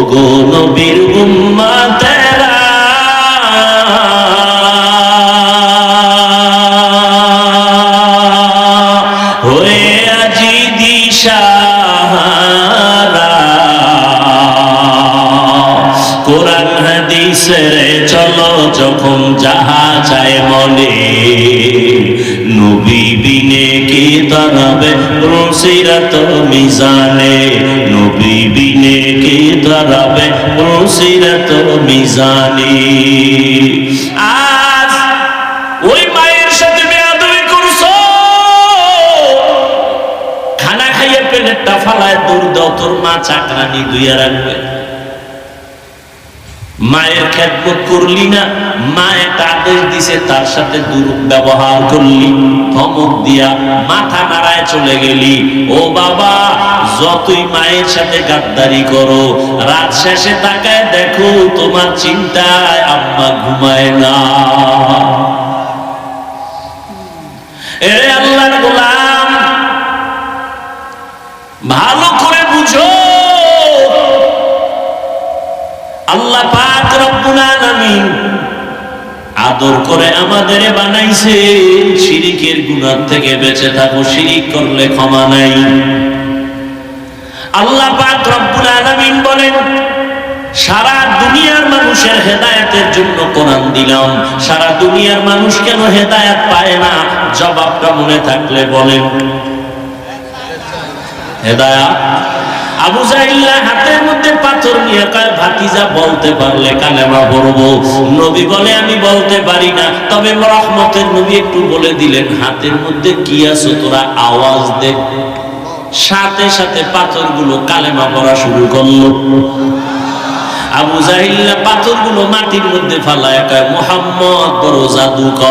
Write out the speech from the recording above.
ওগো নবীর হয়ে আজি দিশাহারা। কোরআন হাদিসের চলো যখন যাহা চায় মনে। নবী বিনে কি দাঁড়াবে রসিরাত মিজানে। কি দাঁড়াবে রসিরাত মিজানে। আজ ওই মায়ের সাথে বেয়াদবি খানা খাইয়ে ফালায় দূর দাও, তোর মা চাকরানি দুইয়া রাখবে। মায়ের করলি না, মা একটা আদেশ দিছে, তার সাথে দুর্ব্যবহার করলি। ধমক দিয়া মাথা নাড়ায় চলে গেলি। ও বাবা যতই মায়ের সাথে গাদ্দারি করো, রাত শেষে তাকায় দেখো তোমার চিন্তায় আম্মা ঘুমায় না। এরে আল্লাহর ভালো করে বুঝো। আল্লাহ পাক রব্বুল আলামিন আদর করে আমাদের বানাইছে। শিরিকের গুনাহ থেকে বেঁচে থাকো, শিরিক করলে ক্ষমা নাই। আল্লাহ রব্বুল আলামিন বলেন, সারা দুনিয়ার মানুষের হেদায়েতের জন্য কোরআন দিলাম। সারা দুনিয়ার মানুষ কেন হেদায়েত পায় না? জবাবটা মনে থাকলে বলেন। হেদায়াত? আবু জাহিল্লা হাতের মধ্যে পাথর নিয়ে কয়, ভাতিজা, বলতে পারলে কালেমা পড়ব। নবী বলে, আমি বলতে পারি না। তবে রহমতের নবী একটু বলে দিলেন, হাতের মধ্যে কি আছো তোরা আওয়াজ দে। সাথে সাথে পাথরগুলো কালেমা পড়া শুরু করল। আবু জাহিল্লা পাথরগুলো মাটির মধ্যে ফালায় মোহাম্মদ বড় জাদুকর।